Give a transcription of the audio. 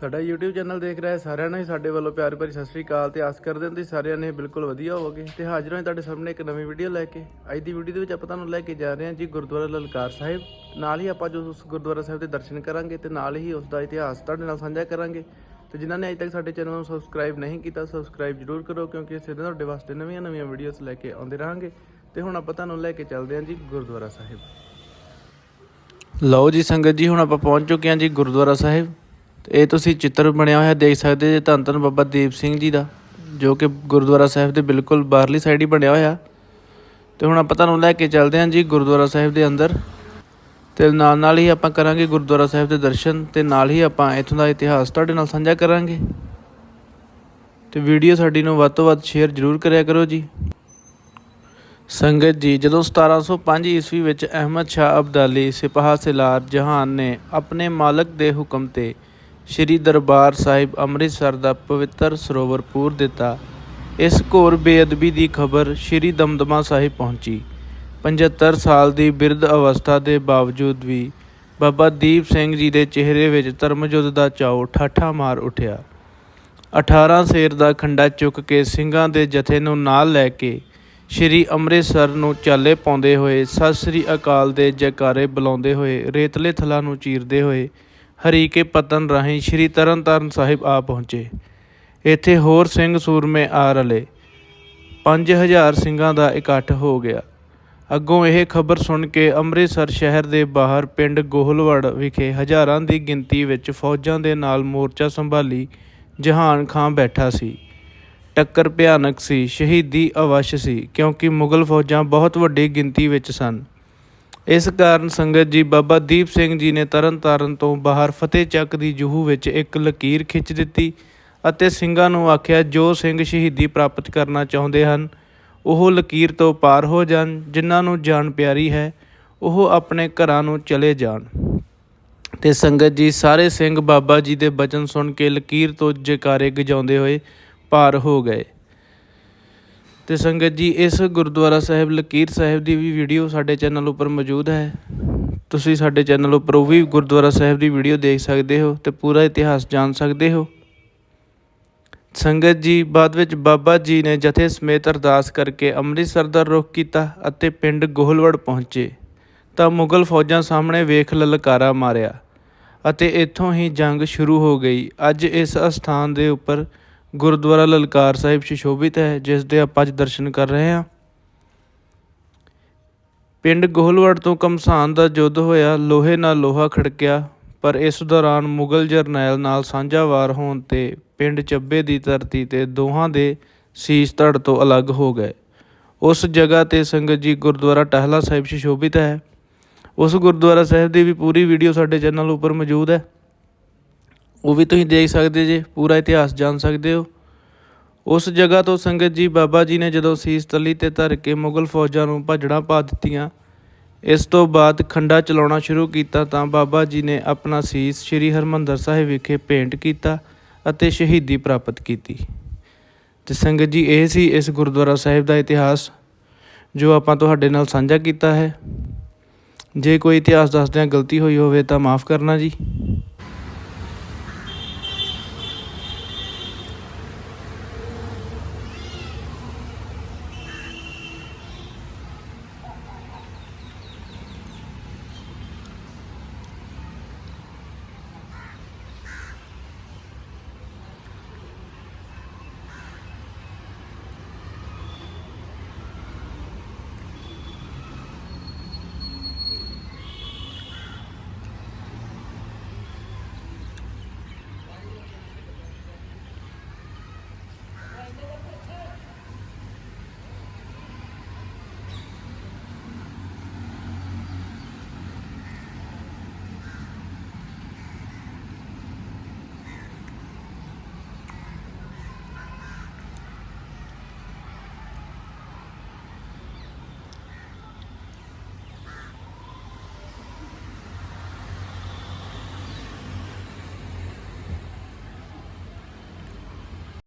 ਸਾਡਾ YouTube channel ਦੇਖ ਰਿਹਾ ਸਾਰਿਆਂ ਨੂੰ ਹੀ, ਸਾਡੇ ਵੱਲੋਂ ਪਿਆਰ ਭਰੀ ਸਤਿ ਸ੍ਰੀ ਅਕਾਲ ਤੇ ਆਸ ਕਰਦੇ ਹਾਂ ਤੁਸੀਂ ਸਾਰਿਆਂ ਨੇ ਬਿਲਕੁਲ ਵਧੀਆ ਹੋਵੋਗੇ। ਤੇ ਹਾਜ਼ਰ ਹਾਂ ਤੁਹਾਡੇ ਸਾਹਮਣੇ ਇੱਕ ਨਵੀਂ ਵੀਡੀਓ ਲੈ ਕੇ। ਅੱਜ ਦੀ ਵੀਡੀਓ ਦੇ ਵਿੱਚ ਆਪਾਂ ਤੁਹਾਨੂੰ ਲੈ ਕੇ ਜਾ ਰਹੇ ਹਾਂ ਜੀ ਗੁਰਦੁਆਰਾ ਲਲਕਾਰ ਸਾਹਿਬ। ਨਾਲ ਹੀ ਆਪਾਂ ਜੋ ਉਸ ਗੁਰਦੁਆਰਾ ਸਾਹਿਬ ਦੇ ਦਰਸ਼ਨ ਕਰਾਂਗੇ ਤੇ ਨਾਲ ਹੀ ਉਸ ਦਾ ਇਤਿਹਾਸ ਤੁਹਾਡੇ ਨਾਲ ਸਾਂਝਾ ਕਰਾਂਗੇ। ਤੇ ਜਿਨ੍ਹਾਂ ਨੇ ਅਜੇ ਤੱਕ ਸਾਡੇ ਚੈਨਲ ਨੂੰ ਸਬਸਕ੍ਰਾਈਬ ਨਹੀਂ ਕੀਤਾ ਸਬਸਕ੍ਰਾਈਬ ਜਰੂਰ ਕਰੋ ਕਿਉਂਕਿ ਅਸੀਂ ਤੁਹਾਡੇ ਵਾਸਤੇ ਨਵੀਆਂ-ਨਵੀਆਂ ਵੀਡੀਓਜ਼ ਲੈ ਕੇ ਆਉਂਦੇ ਰਹਾਂਗੇ। ਤੇ ਹੁਣ ਆਪਾਂ ਤੁਹਾਨੂੰ ਲੈ ਕੇ ਚੱਲਦੇ ਹਾਂ ਜੀ ਗੁਰਦੁਆਰਾ ਸਾਹਿਬ। ਲਓ ਜੀ ਸੰਗਤ ਜੀ, ਹੁਣ ਆਪਾਂ ਪਹੁੰਚ ਚੁੱਕੇ ਹਾਂ ਜੀ ਗੁਰਦੁਆਰਾ ਸਾਹਿਬ। ਤੇ ਇਹ ਤੁਸੀਂ ਚਿੱਤਰ ਬਣਿਆ ਹੋਇਆ ਦੇਖ ਸਕਦੇ ਜੇ ਧੰਨ ਧੰਨ ਬਾਬਾ ਦੀਪ ਸਿੰਘ ਜੀ ਦਾ, ਜੋ ਕਿ ਗੁਰਦੁਆਰਾ ਸਾਹਿਬ ਦੇ ਬਿਲਕੁਲ ਬਾਹਰਲੀ ਸਾਈਡ ਹੀ ਬਣਿਆ ਹੋਇਆ। ਤੇ ਹੁਣ ਆਪਾਂ ਤੁਹਾਨੂੰ ਲੈ ਕੇ ਚੱਲਦੇ ਹਾਂ ਜੀ ਗੁਰਦੁਆਰਾ ਸਾਹਿਬ ਦੇ ਅੰਦਰ। ਤੇ ਨਾਲ ਨਾਲ ਹੀ ਆਪਾਂ ਕਰਾਂਗੇ ਗੁਰਦੁਆਰਾ ਸਾਹਿਬ ਦੇ ਦਰਸ਼ਨ, ਤੇ ਨਾਲ ਹੀ ਆਪਾਂ ਇੱਥੋਂ ਦਾ ਇਤਿਹਾਸ ਤੁਹਾਡੇ ਨਾਲ ਸਾਂਝਾ ਕਰਾਂਗੇ। ਤੇ ਵੀਡੀਓ ਸਾਡੀ ਨੂੰ ਵੱਧ ਤੋਂ ਵੱਧ ਸ਼ੇਅਰ ਜ਼ਰੂਰ ਕਰਿਆ ਕਰੋ ਜੀ। ਸੰਗਤ ਜੀ, ਜਦੋਂ 1705 ਈਸਵੀ ਵਿੱਚ ਅਹਿਮਦ ਸ਼ਾਹ ਅਬਦਾਲੀ ਸਿਪਾਹ ਸਿਲਾਰ ਜਹਾਨ ਨੇ ਆਪਣੇ ਮਾਲਕ ਦੇ ਹੁਕਮ ਤੇ ਸ੍ਰੀ ਦਰਬਾਰ ਸਾਹਿਬ ਅੰਮ੍ਰਿਤਸਰ ਦਾ ਪਵਿੱਤਰ ਸਰੋਵਰ ਪੂਰ ਦਿੱਤਾ। ਇਸ ਘੋਰ ਬੇਅਦਬੀ ਦੀ ਖਬਰ ਸ੍ਰੀ ਦਮਦਮਾ ਸਾਹਿਬ ਪਹੁੰਚੀ। 75 ਸਾਲ ਦੀ ਬਿਰਧ ਅਵਸਥਾ ਦੇ ਬਾਵਜੂਦ ਵੀ ਬਾਬਾ ਦੀਪ ਸਿੰਘ ਜੀ ਦੇ ਚਿਹਰੇ ਵਿੱਚ ਧਰਮਯੁੱਧ ਦਾ ਚਾਉ ਠਾਠਾ ਮਾਰ ਉੱਠਿਆ। 18 ਸੇਰ ਦਾ ਖੰਡਾ ਚੁੱਕ ਕੇ ਸਿੰਘਾਂ ਦੇ ਜਥੇ ਨੂੰ ਨਾਲ ਲੈ ਕੇ ਸ਼੍ਰੀ ਅੰਮ੍ਰਿਤਸਰ ਨੂੰ ਚਾਲੇ ਪਾਉਂਦੇ ਹੋਏ, ਸਤਿ ਸ੍ਰੀ ਅਕਾਲ ਦੇ ਜੈਕਾਰੇ ਬੁਲਾਉਂਦੇ ਹੋਏ, ਰੇਤਲੇ ਥਲਾਂ ਨੂੰ ਚੀਰਦੇ ਹੋਏ ਹਰੀਕੇ ਪਤਨ ਰਾਹੀਂ ਸ਼੍ਰੀ ਤਰਨਤਾਰਨ ਸਾਹਿਬ ਆ ਪਹੁੰਚੇ। ਇੱਥੇ ਹੋਰ ਸਿੰਘ ਸੂਰਮੇ ਆ ਰਲੇ। 5000 ਸਿੰਘਾਂ ਦਾ ਇਕੱਠ ਹੋ ਗਿਆ। ਅੱਗੋਂ ਇਹ ਖਬਰ ਸੁਣ ਕੇ ਅੰਮ੍ਰਿਤਸਰ ਸ਼ਹਿਰ ਦੇ ਬਾਹਰ ਪਿੰਡ ਗੋਹਲਵੜ ਵਿਖੇ ਹਜ਼ਾਰਾਂ ਦੀ ਗਿਣਤੀ ਵਿੱਚ ਫੌਜਾਂ ਦੇ ਨਾਲ ਮੋਰਚਾ ਸੰਭਾਲੀ ਜਹਾਨ ਖਾਂ ਬੈਠਾ ਸੀ। ਟੱਕਰ ਭਿਆਨਕ ਸੀ, ਸ਼ਹੀਦੀ ਅਵਸ਼ ਸੀ, ਕਿਉਂਕਿ ਮੁਗਲ ਫੌਜਾਂ ਬਹੁਤ ਵੱਡੀ ਗਿਣਤੀ ਵਿੱਚ ਸਨ। ਇਸ ਕਾਰਨ ਸੰਗਤ ਜੀ ਬਾਬਾ ਦੀਪ ਸਿੰਘ ਜੀ ਨੇ ਤਰਨ ਤਾਰਨ ਤੋਂ ਬਾਹਰ ਫਤਿਹ ਚੱਕ ਦੀ ਜੂਹ ਵਿੱਚ ਇੱਕ ਲਕੀਰ ਖਿੱਚ ਦਿੱਤੀ ਅਤੇ ਸਿੰਘਾਂ ਨੂੰ ਆਖਿਆ, ਜੋ ਸਿੰਘ ਸ਼ਹੀਦੀ ਪ੍ਰਾਪਤ ਕਰਨਾ ਚਾਹੁੰਦੇ ਹਨ, ਉਹ ਲਕੀਰ ਤੋਂ ਪਾਰ ਹੋ ਜਾਣ, ਜਿਨ੍ਹਾਂ ਨੂੰ ਜਾਨ ਪਿਆਰੀ ਹੈ, ਉਹ ਆਪਣੇ ਘਰਾਂ ਨੂੰ ਚਲੇ ਜਾਣ। ਤੇ ਸੰਗਤ ਜੀ ਸਾਰੇ ਸਿੰਘ ਬਾਬਾ ਜੀ ਦੇ ਬਚਨ ਸੁਣ ਕੇ ਲਕੀਰ ਤੋਂ ਜਕਾਰੇ ਗਜਾਉਂਦੇ ਹੋਏ ਪਾਰ ਹੋ ਗਏ। ਤੇ ਸੰਗਤ ਜੀ, ਇਸ ਗੁਰਦੁਆਰਾ ਸਾਹਿਬ ਲਕੀਰ ਸਾਹਿਬ ਦੀ ਵੀ ਵੀਡੀਓ ਸਾਡੇ ਚੈਨਲ ਉੱਪਰ ਮੌਜੂਦ ਹੈ। ਤੁਸੀਂ ਸਾਡੇ ਚੈਨਲ ਉੱਪਰ ਉਹ ਵੀ ਗੁਰਦੁਆਰਾ ਸਾਹਿਬ ਦੀ ਵੀਡੀਓ ਦੇਖ ਸਕਦੇ ਹੋ ਤੇ ਪੂਰਾ ਇਤਿਹਾਸ ਜਾਣ ਸਕਦੇ ਹੋ। ਸੰਗਤ ਜੀ, ਬਾਅਦ ਵਿੱਚ ਬਾਬਾ ਜੀ ਨੇ ਜਥੇ ਸਮੇਤ ਅਰਦਾਸ ਕਰਕੇ ਅੰਮ੍ਰਿਤਸਰ ਦਾ ਰੁਖ ਕੀਤਾ ਅਤੇ ਪਿੰਡ ਗੋਹਲਵੜ ਪਹੁੰਚੇ। ਤਾਂ ਮੁਗਲ ਫੌਜਾਂ ਸਾਹਮਣੇ ਵੇਖ ਲਲਕਾਰਾ ਮਾਰਿਆ ਅਤੇ ਇੱਥੋਂ ਹੀ ਜੰਗ ਸ਼ੁਰੂ ਹੋ ਗਈ। ਅੱਜ ਇਸ ਅਸਥਾਨ ਦੇ ਉੱਪਰ ਗੁਰਦੁਆਰਾ ਲਲਕਾਰ ਸਾਹਿਬ ਸੁਸ਼ੋਭਿਤ ਹੈ, ਜਿਸ ਦੇ ਆਪਾਂ ਅੱਜ ਦਰਸ਼ਨ ਕਰ ਰਹੇ ਹਾਂ। ਪਿੰਡ ਗੋਹਲਵੜ ਤੋਂ ਕਮਸਾਨ ਦਾ ਯੁੱਧ ਹੋਇਆ, ਲੋਹੇ ਨਾਲ ਲੋਹਾ ਖੜਕਿਆ, ਪਰ ਇਸ ਦੌਰਾਨ ਮੁਗਲ ਜਰਨੈਲ ਨਾਲ ਸਾਂਝਾ ਵਾਰ ਹੋਣ ਤੇ ਪਿੰਡ ਚੱਬੇ ਦੀ ਧਰਤੀ ਤੇ ਦੋਹਾਂ ਦੇ ਸੀਸ ਧੜ ਤੋਂ ਅਲੱਗ ਹੋ ਗਏ। ਉਸ ਜਗ੍ਹਾ ਤੇ ਸੰਗਤ ਜੀ ਗੁਰਦੁਆਰਾ ਟਹਿਲਾ ਸਾਹਿਬ ਸੁਸ਼ੋਭਿਤ ਹੈ। ਉਸ ਗੁਰਦੁਆਰਾ ਸਾਹਿਬ ਦੀ ਵੀ ਪੂਰੀ ਵੀਡੀਓ ਸਾਡੇ ਚੈਨਲ ਉੱਪਰ ਮੌਜੂਦ ਹੈ। ਉਹ ਵੀ ਤੁਸੀਂ ਦੇਖ ਸਕਦੇ ਜੇ, ਪੂਰਾ ਇਤਿਹਾਸ ਜਾਣ ਸਕਦੇ ਹੋ। ਉਸ ਜਗ੍ਹਾ ਤੋਂ ਸੰਗਤ ਜੀ ਬਾਬਾ ਜੀ ਨੇ ਜਦੋਂ ਸੀਸ ਤਲੀ ਤੇ ਧਰ ਕੇ ਮੁਗਲ ਫੌਜਾਂ ਨੂੰ ਭੱਜਣਾ ਪਾ ਦਿੱਤੀਆਂ, ਇਸ ਤੋਂ ਬਾਅਦ ਖੰਡਾ ਚਲਾਉਣਾ ਸ਼ੁਰੂ ਕੀਤਾ ਤਾਂ ਬਾਬਾ ਜੀ ਨੇ ਆਪਣਾ ਸੀਸ ਸ੍ਰੀ ਹਰਮੰਦਰ ਸਾਹਿਬ ਵਿਖੇ ਭੇਂਟ ਕੀਤਾ ਅਤੇ ਸ਼ਹੀਦੀ ਪ੍ਰਾਪਤ ਕੀਤੀ। ਤੇ ਸੰਗਤ ਜੀ, ਇਹ ਸੀ ਇਸ ਗੁਰਦੁਆਰਾ ਸਾਹਿਬ ਦਾ ਇਤਿਹਾਸ, ਜੋ ਆਪਾਂ ਤੁਹਾਡੇ ਨਾਲ ਸਾਂਝਾ ਕੀਤਾ ਹੈ। ਜੇ ਕੋਈ ਇਤਿਹਾਸ ਦੱਸਦਿਆਂ ਗਲਤੀ ਹੋਈ ਹੋਵੇ ਤਾਂ ਮਾਫ ਕਰਨਾ ਜੀ।